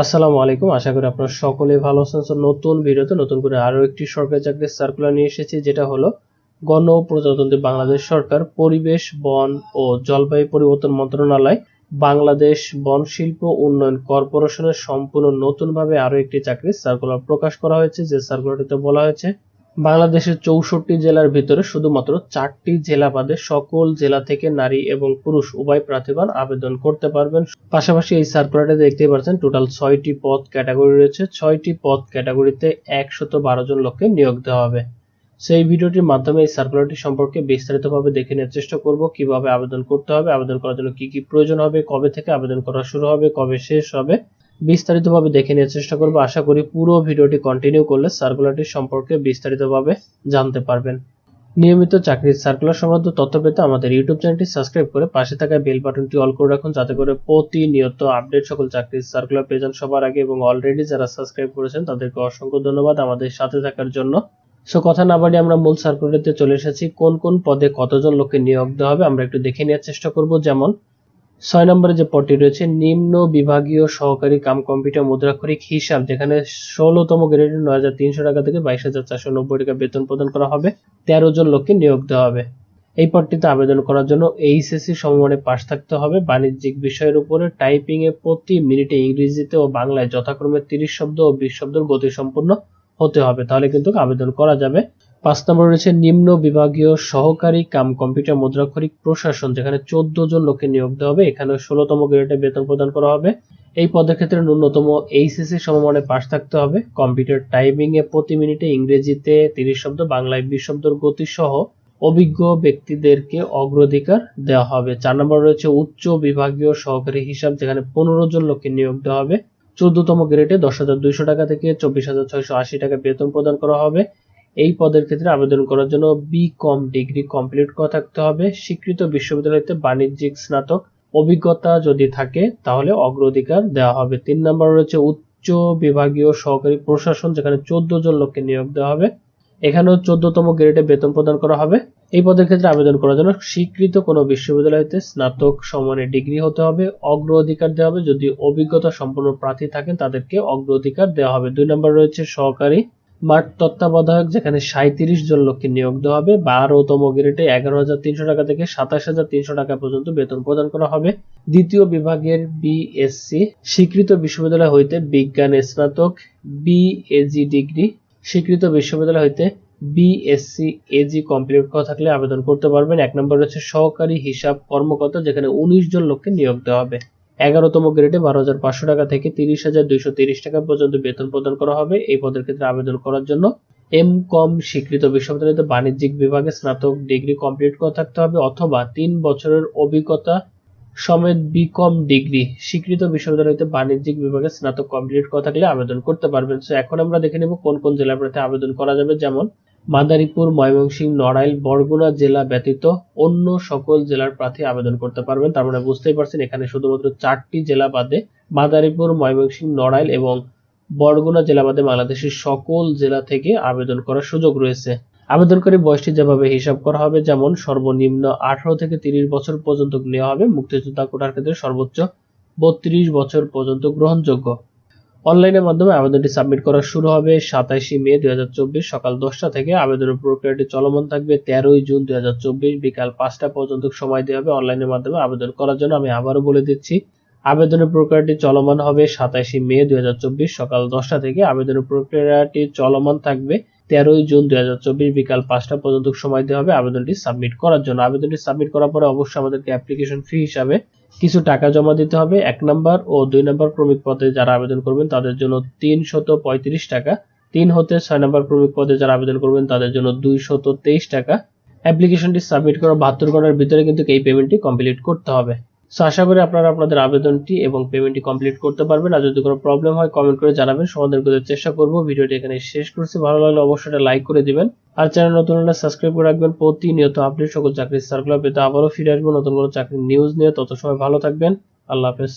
আসসালামু আলাইকুম। আশা করি আপনারা সকলে ভালো আছেন। নতুন ভিডিওতে নতুন করে আরও একটি সরকারি চাকরির সার্কুলার নিয়ে এসেছি, যেটা হলো গণ প্রজাতন্ত্রী বাংলাদেশ সরকার পরিবেশ, বন ও জলবায়ু পরিবর্তন মন্ত্রণালয়, বাংলাদেশ বন শিল্প উন্নয়ন কর্পোরেশনের সম্পূর্ণ নতুনভাবে আরও একটি চাকরির সার্কুলার প্রকাশ করা হয়েছে। যে সার্কুলারটিতে বলা হয়েছে বাংলাদেশের চৌষট্টি জেলার ভিতরে শুধুমাত্র চারটি জেলা বাদে সকল জেলা থেকে নারী এবং পুরুষ উভয় প্রার্থীগণ আবেদন করতে পারবেন। পাশাপাশি এই সার্কুলারে দেখতেই পাচ্ছেন টোটাল ছয়টি পদ ক্যাটাগরি রয়েছে। ছয়টি পদ ক্যাটাগরিতে একশত বারো জন লোককে নিয়োগ দেওয়া হবে। সেই ভিডিওটির মাধ্যমে এই সার্কুলারটি সম্পর্কে বিস্তারিতভাবে দেখে নেওয়ার চেষ্টা করব, কীভাবে আবেদন করতে হবে, আবেদন করার জন্য কি কি প্রয়োজন হবে, কবে থেকে আবেদন করা শুরু হবে, কবে শেষ হবে বিস্তারিতভাবে দেখে নেওয়ার চেষ্টা করব। আশা করি পুরো ভিডিওটি কন্টিনিউ করলে সার্কুলারটি সম্পর্কে বিস্তারিতভাবে জানতে পারবেন। নিয়মিত চাকরির সার্কুলার সংক্রান্ত তথ্য পেতে আমাদের ইউটিউব চ্যানেলটি সাবস্ক্রাইব করে পাশে থাকা বেল বাটনটি অল করে রাখুন, যাতে করে প্রতিনিয়ত আপডেট সকল চাকরির সার্কুলার পেয়ে সবার আগে এবং অলরেডি যারা সাবস্ক্রাইব করেছেন, তাদেরকে অসংখ্য ধন্যবাদ আমাদের সাথে থাকার জন্য। সো কথা না বাড়িয়ে আমরা মূল সার্কুলারতে চলে এসেছি। কোন কোন পদে কতজন লোককে নিয়োগ দেওয়া হবে আমরা একটু দেখে নেওয়ার চেষ্টা করব। যেমন ছয় নম্বরে যে পদটি রয়েছে, নিম্ন বিভাগীয় সহকারী কাম কম্পিউটার মুদ্রাক্ষরিক হিসাব, যেখানে ষোলোতম গ্রেডে নয় হাজার তিনশো টাকা থেকে বাইশ হাজার চারশো নব্বই টাকা বেতন প্রদান করা হবে। তেরো জন লোককে নিয়োগ দেওয়া হবে। এই পদটিতে আবেদন করার জন্য এইচএসসি সমমানে পাশ থাকতে হবে। বাণিজ্যিক বিষয়ের উপরে টাইপিং এ প্রতি মিনিটে ইংরেজিতে ও বাংলায় যথাক্রমে তিরিশ শব্দ ও বিশ শব্দের গতিসম্পন্ন হতে হবে। তাহলে কিন্তু আবেদন করা যাবে। পাঁচ নম্বর রয়েছে নিম্ন বিভাগীয় সহকারী কাম কম্পিউটার মুদ্রাক্ষরিক প্রশাসন, যেখানে চোদ্দ জন লোককে নিয়োগ দেওয়া হবে। এখানে ষোলোতম গ্রেডে বেতন প্রদান করা হবে। এই পদের ক্ষেত্রে ন্যূনতম এইচএসসি সমমানে পাশ থাকতে হবে। কম্পিউটার টাইপিং এ প্রতি মিনিটে ইংরেজিতে তিরিশ শব্দ, বাংলায় বিশ শব্দের গতি সহ অভিজ্ঞ ব্যক্তিদেরকে অগ্রাধিকার দেওয়া হবে। চার নম্বর রয়েছে উচ্চ বিভাগীয় সহকারী হিসাব, যেখানে পনেরো জন লোককে নিয়োগ দেওয়া হবে। চোদ্দতম গ্রেডে দশ হাজার দুইশো টাকা থেকে চব্বিশ হাজার ছয়শো আশি টাকা বেতন প্রদান করা হবে। এই পদের ক্ষেত্রে আবেদন করার জন্য বি কম ডিগ্রি কমপ্লিট করা থাকতে হবে। স্বীকৃত বিশ্ববিদ্যালয়তে বাণিজ্যিক স্নাতক অভিজ্ঞতা যদি থাকে, তাহলে অগ্রাধিকার দেওয়া হবে। তিন নম্বর রয়েছে উচ্চ বিভাগীয় সহকারী প্রশাসন, যেখানে চোদ্দ জন লোককে নিয়োগ দেওয়া হবে। এখানেও চোদ্দতম গ্রেডে বেতন প্রদান করা হবে। এই পদের ক্ষেত্রে আবেদন করার জন্য স্বীকৃত কোনো বিশ্ববিদ্যালয়তে স্নাতক সমানের ডিগ্রি হতে হবে। অগ্রাধিকার দেওয়া হবে। যদি অভিজ্ঞতা সম্পন্ন প্রার্থী থাকেন, তাদেরকে অগ্রাধিকার দেওয়া হবে। দুই নম্বর রয়েছে সহকারী মাঠ তত্ত্বাবধায়ক, যেখানে সাঁত্রিশ জন লোককে নিয়োগ দেওয়া হবে, বারোতম গ্রেডে এগারো হাজার তিনশো টাকা থেকে সাতাশ হাজার তিনশো টাকা পর্যন্ত বেতন প্রদান করা হবে। দ্বিতীয় বিভাগের বিএসসি স্বীকৃত বিশ্ববিদ্যালয় হইতে বিজ্ঞান স্নাতক বিএজি ডিগ্রি, স্বীকৃত বিশ্ববিদ্যালয় হইতে বিএসসি এজি কমপ্লিট করা থাকলে আবেদন করতে পারবেন। এক নম্বর রয়েছে সহকারী হিসাব কর্মকর্তা, যেখানে উনিশ জন লোককে নিয়োগ দেওয়া হবে। এগারোতম গ্রেডে বারো হাজার পাঁচশো টাকা থেকে তিরিশ হাজার দুইশো তিরিশ টাকা পর্যন্ত বেতন প্রদান করা হবে। এই পদের ক্ষেত্রে আবেদন করার জন্য এম কম স্বীকৃত বিশ্ববিদ্যালয়তে বাণিজ্যিক বিভাগে স্নাতক ডিগ্রি কমপ্লিট করা থাকতে হবে অথবা তিন বছরের অভিজ্ঞতা সমেত বিকম ডিগ্রি স্বীকৃত বিশ্ববিদ্যালয়তে বাণিজ্যিক বিভাগে স্নাতক কমপ্লিট করা থাকলে আবেদন করতে পারবেন। সো এখন আমরা দেখে নেব কোন কোন প্রার্থী আবেদন করা যাবে। যেমন মাদারীপুর, ময়মনসিংহ, নড়াইল, বরগুনা জেলা ব্যতীত অন্য সকল জেলার প্রার্থী আবেদন করতে পারবেন। তার মানে বুঝতেই পারছেন, এখানে শুধুমাত্র চারটি জেলা বাদে মাদারীপুর, ময়মনসিংহ, নড়াইল এবং বরগুনা জেলা বাদে বাংলাদেশের সকল জেলা থেকে আবেদন করার সুযোগ রয়েছে। আবেদনকারী বয়সটি যেভাবে হিসাব করা হবে, যেমন সর্বনিম্ন আঠারো থেকে তিরিশ বছর পর্যন্ত নেওয়া হবে, মুক্তিযোদ্ধা কোটার ক্ষেত্রে সর্বোচ্চ বত্রিশ বছর পর্যন্ত গ্রহণযোগ্য। অনলাইনের মাধ্যমে আবেদনটি সাবমিট করা শুরু হবে সাতাশি মে দু হাজার চব্বিশ সকাল দশটা থেকে। আবেদনের প্রক্রিয়াটি চলমান থাকবে তেরোই জুন দু হাজার চব্বিশ বিকাল পাঁচটা পর্যন্ত সময় দেওয়া হবে অনলাইনের মাধ্যমে আবেদন করার জন্য। আমি আবারও বলে দিচ্ছি, আবেদনের প্রক্রিয়াটি চলমান হবে সাতাশি মে দু হাজার চব্বিশ সকাল দশটা থেকে। আবেদনের প্রক্রিয়াটি চলমান থাকবে তেরোই জুন দুই হাজার চব্বিশ বিকাল পাঁচটা পর্যন্ত সময় দেওয়া হবে আবেদনটি সাবমিট করার জন্য। আবেদনটি সাবমিট করার পরে অবশ্যই আমাদেরকে অ্যাপ্লিকেশন ফি হিসাবে কিছু টাকা জমা দিতে হবে। এক নাম্বার ও দুই নাম্বার ক্রমিক পদে যারা আবেদন করবেন তাদের জন্য তিন শত পঁয়ত্রিশ টাকা। তিন হতে ছয় নাম্বার ক্রমিক পদে যারা আবেদন করবেন তাদের জন্য দুই শত তেইশ টাকা। অ্যাপ্লিকেশনটি সাবমিট করার বাহাত্তর ঘণ্টার ভিতরে কিন্তু এই পেমেন্টটি কমপ্লিট করতে হবে। সো আশা করি আপনারা আপনাদের আবেদনটি এবং পেমেন্টটি কমপ্লিট করতে পারবেন। আর যদি কোনো প্রবলেম হয় কমেন্ট করে জানাবেন। সমাধান করতে চেষ্টা করব। ভিডিওটি এখানে শেষ করছি। ভালো লাগলে অবশ্যই একটা লাইক করে দিবেন। আর চ্যানেল নতুন হলে সাবস্ক্রাইব করে রাখবেন। প্রতিনিয়ত আপডেট সকল চাকরির সার্কুলার পেতে আবারও ফিরে আসব। নতুন কোনো চাকরির নিউজ নিয়ে। তত সময় ভালো থাকবেন। আল্লাহ হাফেজ।